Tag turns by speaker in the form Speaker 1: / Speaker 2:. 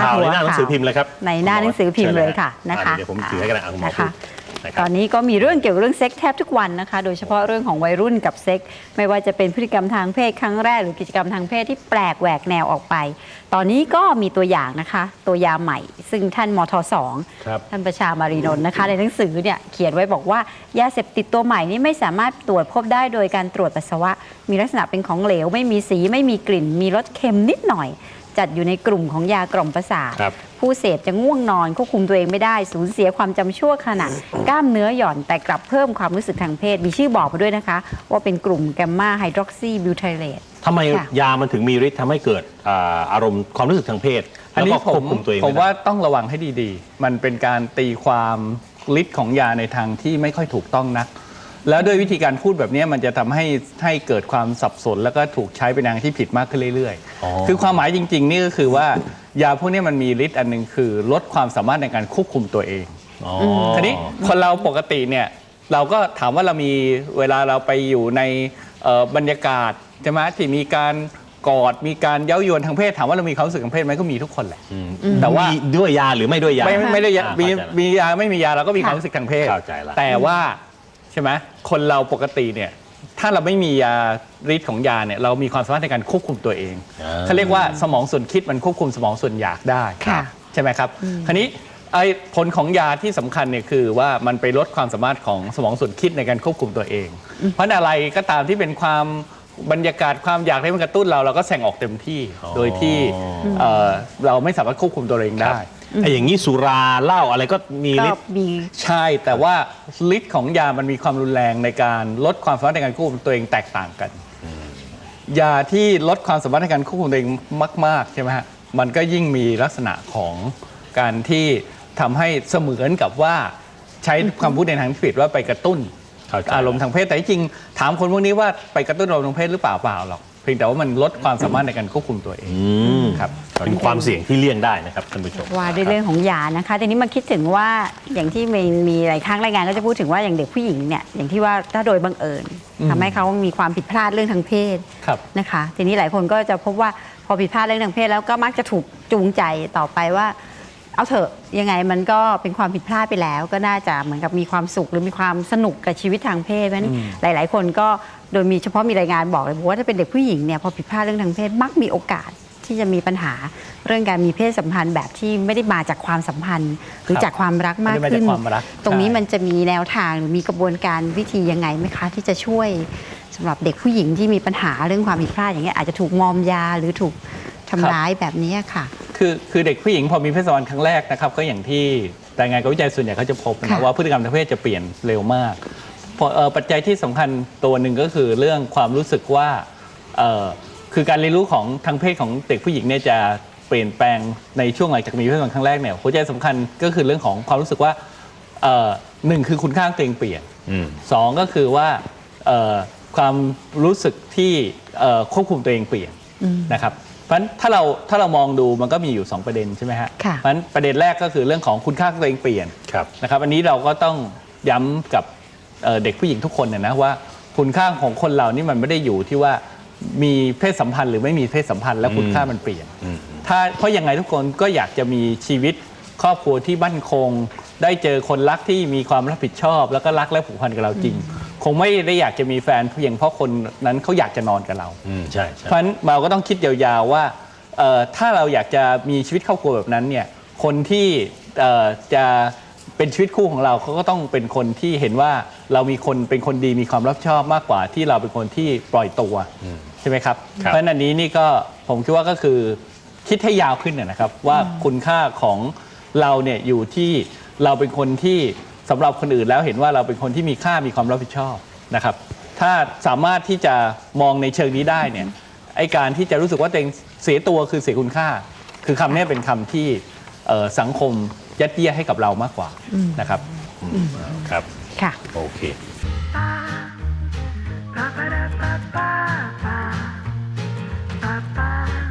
Speaker 1: ข่าวในหน้าหนังสือพิมพ์เลยครับ
Speaker 2: ในหน้าหนังสือพิมพ์เลยค่ะนะคะ
Speaker 1: เดี๋ยวผมถือให้กันนะอะคุณหมอ
Speaker 2: นะคะ
Speaker 1: พูดนะค
Speaker 2: ต
Speaker 1: รั
Speaker 2: อบนนี้ก็มีเรื่องเกี่ยวกับเรื่องเซ็กแทบทุกวันนะคะ โดยเฉพาะเรื่องของวัยรุ่นกับเซ็ก ไม่ว่าจะเป็นพฤติกรรมทางเพศครั้งแรกหรือกิจกรรมทางเพศที่แปลกแหวกแนวออกไป ตอนนี้ก็มีตัวอย่างนะคะ ตัวยาใหม่ ซึ่งท่านมทสอง
Speaker 1: ครับ
Speaker 2: ท่านประชามารีนนท์นะคะ ในหนังสือเนี่ยเขียนไว้บอกว่ายาเสพติดตัวใหม่นี้ไม่สามารถตรวจพบได้โดยการตรวจปัสสาวะ มีลักษณะเป็นของเหลว ไม่มีสีไม่มีกลิ่น มีรสเค็มนิดหน่อย จัดอยู่ในกลุ่มของยากล่อมประสาท
Speaker 1: ครับ
Speaker 2: ผู้เสพจะง่วงนอนควบคุมตัวเองไม่ได้ สูญเสียความจำชั่วขณะ กล้ามเนื้อหย่อนแต่กลับเพิ่มความรู้สึกทางเพศ มีชื่อบอกมาด้วยนะคะ ว่าเป็นกลุ่มแกมมาไฮดรอกซีบิวไทเรต
Speaker 1: ทำไม
Speaker 2: ค่ะ
Speaker 1: ยามันถึงมีฤทธิ์ทำให้เกิดอ่าอารมณ์ความรู้สึกทางเพศ
Speaker 3: อัน
Speaker 1: แล้ว
Speaker 3: นี้
Speaker 1: ก็
Speaker 3: ผ
Speaker 1: ควบ
Speaker 3: ม
Speaker 1: คุมตัวเอง
Speaker 3: ผม
Speaker 1: ไได้
Speaker 3: ว่าต้องระวังให้ดีๆ มันเป็นการตีความฤทธิ์ของยาในทางที่ไม่ค่อยถูกต้องนัก แล้วด้วยวิธีการพูดแบบนี้มันจะทำให้ให้เกิดความสับสน แล้วก็ถูกใช้ไปในทางที่ผิดมากขึ้นเรื่อย
Speaker 1: อ๋อ
Speaker 3: ๆคือความหมายจริง ๆ นี่ก็คือว่ายาพวกนี้มันมีฤทธิ์อันหนึ่งคือลดความสามารถในการควบคุมตัวเอง
Speaker 1: อ๋อ
Speaker 3: ทีนี้คนเราปกติเนี่ยเราก็ถามว่าเรามีเวลาเราไปอยู่ในเอ่อบรรยากาศใช่ไหมที่มีการกอดมีการเย้ายวนทางเพศถามว่าเรามีความรู้สึกทางเพศไหมก็มีทุกคนแหละแต่ว่า
Speaker 1: มีด้วยยาหรือไม่ด้วยยา
Speaker 3: ไม่ไม่ไม่ได้ยา
Speaker 1: อ่า
Speaker 3: มี
Speaker 1: เข้าใจละ
Speaker 3: มียาไม่มียาเราก็มี
Speaker 2: ค่ะ
Speaker 3: ความรู้สึกทางเพศ
Speaker 1: เข้าใจละ
Speaker 3: แต่ว่า ใช่ไหมคนเราปกติเนี่ยถ้าเราไม่มียาฤทธิ์ของยาเนี่ยเรามีความสามารถในการควบคุมตัวเอง
Speaker 1: อ่า
Speaker 3: เขาเรียกว่าสมองส่วนคิดมันควบคุมสมองส่วนอยากได้
Speaker 2: ค่ะ
Speaker 3: ใช่ไหมครับคราวนี้ไอ้ผลของยาที่สำคัญเนี่ยคือว่ามันไปลดความสามารถของสมองส่วนคิดในการควบคุมตัวเอง เพราะอะไรก็ตามที่เป็นความบรรยากาศความอยากให้มันกระตุ้นเราเราก็แสดงออกเต็มที่
Speaker 1: อ๋อ
Speaker 3: โดยที่เอ่อเราไม่สามารถควบคุมตัวเองได้
Speaker 1: ไอ้อย่างนี้สุราเหล้าอะไรก็มี
Speaker 2: ก็
Speaker 1: ฤทธิ์
Speaker 2: มี
Speaker 3: ใช่แต่ว่าฤทธิ์ของยามันมีความรุนแรงในการลดความสามารถในการควบคุมตัวเองแตกต่างกันยาที่ลดความสามารถในการควบคุมตัวเองมากๆใช่ไหมฮะมันก็ยิ่งมีลักษณะของการที่ทำให้เสมือนกับว่าใช้คำพูดในทางที่ผิดว่าไปกระตุ้น
Speaker 1: เข้าใจ
Speaker 3: อารมณ์ทางเพศแต่ที่จริงถามคนพวกนี้ว่าไปกระตุ้นอารมณ์ทางเพศหรือเปล่าเปล่าหรอกเพียงแต่ว่ามันลดความสามารถในการควบคุมตัวเอง
Speaker 1: อืม
Speaker 3: ครับ
Speaker 1: เป็นความเสี่ยงที่เลี่ยงได้นะครับท่านผู้ชม
Speaker 2: ว่าด้วยเรื่องของยานะคะทีนี้มาคิดถึงว่าอย่างที่มีมีหลายครั้งรายงานก็จะพูดถึงว่าอย่างเด็กผู้หญิงเนี่ยอย่างที่ว่าถ้าโดยบังเอิญ
Speaker 3: อืม
Speaker 2: ทำให้เขามีความผิดพลาดเรื่องทางเพศ
Speaker 3: ครับ
Speaker 2: นะคะทีนี้หลายคนก็จะพบว่าพอผิดพลาดเรื่องทางเพศแล้วก็มักจะถูกจูงใจต่อไปว่าเอาเถอะยังไงมันก็เป็นความผิดพลาดไปแล้ว ก็น่าจะเหมือนกับมีความสุขหรือมีความสนุกกับชีวิตทางเพศเพราะฉะนั้นหลาย ๆ คนก็ โดยมีเฉพาะมีรายงานบอกเลยบอกว่าถ้าเป็นเด็กผู้หญิงเนี่ยพอผิดพลาดเรื่องทางเพศมักมีโอกาสที่จะมีปัญหาเรื่องการมีเพศสัมพันธ์แบบที่ไม่ได้มาจากความสัมพันธ์ หรือ
Speaker 3: ครับ
Speaker 2: จากความรักมาก
Speaker 3: ไม่ได้มาจาก
Speaker 2: ขึ้น
Speaker 3: ความรัก
Speaker 2: ตรงนี้
Speaker 3: ใช่
Speaker 2: มันจะมีแนวทางหรือมีกระบวนการวิธียังไงไหมคะ ที่จะช่วยสำหรับเด็กผู้หญิงที่มีปัญหาเรื่องความผิดพลาดอย่างเงี้ยอาจจะถูกมอมยาหรือถูกทำร้ายแบบนี้ค่ะ
Speaker 3: คือคือเด็กผู้หญิงพอมีเพศสัมพันธ์ครั้งแรกนะครับก็อย่างที่รายงานกับวิจัยส่วนใหญ่เขาจะพบนะ
Speaker 2: ค่ะ
Speaker 3: ว่าพฤติกรรมทางเพศจะเปลี่ยนเร็วมากเพราะเอ่อ ปัจจัยที่สำคัญตัวหนึ่งก็คือเรื่องความรู้สึกว่าเอ่อคือการเรียนรู้ของทางเพศของเด็กผู้หญิงเนี่ยจะเปลี่ยนแปลงในช่วงหลังจากมีเพศสัมพันธ์ครั้งแรกเนี่ยหัวใจสำคัญก็คือเรื่องของความรู้สึกว่าเอ่อหนึ่งคือคุณค่าของตัวเองเปลี่ยน
Speaker 1: อืม
Speaker 3: สองก็คือว่าเอ่อความรู้สึกที่เอ่อควบคุมตัวเองเปลี่ยนนะครับเพราะฉะนั้นถ้าเราถ้าเรามองดูมันก็มีอยู่ 2 ประเด็นใช่ไหมฮะ
Speaker 2: ค่ะ
Speaker 3: เพราะฉะนั้นประเด็นแรกก็คือเรื่องของคุณค่าของตัวเองเปลี่ยน
Speaker 1: ครับ
Speaker 3: นะครับอันนี้เราก็ต้องย้ำกับ เอ่อเด็กผู้หญิงทุกคนนะนะว่าคุณค่าของคนเรานี่มันไม่ได้อยู่ที่ว่ามีเพศสัมพันธ์หรือไม่มีเพศสัมพันธ์แล้วคุณค่ามันเปลี่ยน
Speaker 1: อืม
Speaker 3: ถ้าเพราะยังไงทุกคนก็อยากจะมีชีวิตครอบครัวที่มั่นคง ได้เจอคนรักที่มีความรับผิดชอบ แล้วก็รักและผูกพันกับเราจริง คงไม่ได้อยากจะมีแฟนเพียงเพราะคนนั้นเขาอยากจะนอนกับเรา
Speaker 1: อืมใช่ใช่
Speaker 3: เพราะฉะนั้นเราก็ต้องคิดยาวๆว่าเอ่อถ้าเราอยากจะมีชีวิตครอบครัวแบบนั้นเนี่ยคนที่เอ่อจะ เป็นชีวิตคู่ของเราเขาก็ต้องเป็นคนที่เห็นว่าเรามีคนเป็นคนดีมีความรับผิดชอบมากกว่าที่เราเป็นคนที่ปล่อยตัวใช่ไหมครับ
Speaker 1: ครับ
Speaker 3: เพราะฉะนั้นอันนี้นี่ก็ผมคิดว่าก็คือคิดให้ยาวขึ้นนะนะครับว่าคุณค่าของเราเนี่ยอยู่ที่เราเป็นคนที่สำหรับคนอื่นแล้วเห็นว่าเราเป็นคนที่มีค่ามีความรับผิดชอบนะครับ ถ้าสามารถที่จะมองในเชิงนี้ได้เนี่ยไอการที่จะรู้สึกว่าตัวเองเสียตัวคือเสียคุณค่า คือคำนี้เป็นคำที่เอ่อสังคม ยัดเยียดให้กับเรามากกว่านะครับ
Speaker 1: ครับ
Speaker 2: ค่ะ
Speaker 1: โอเค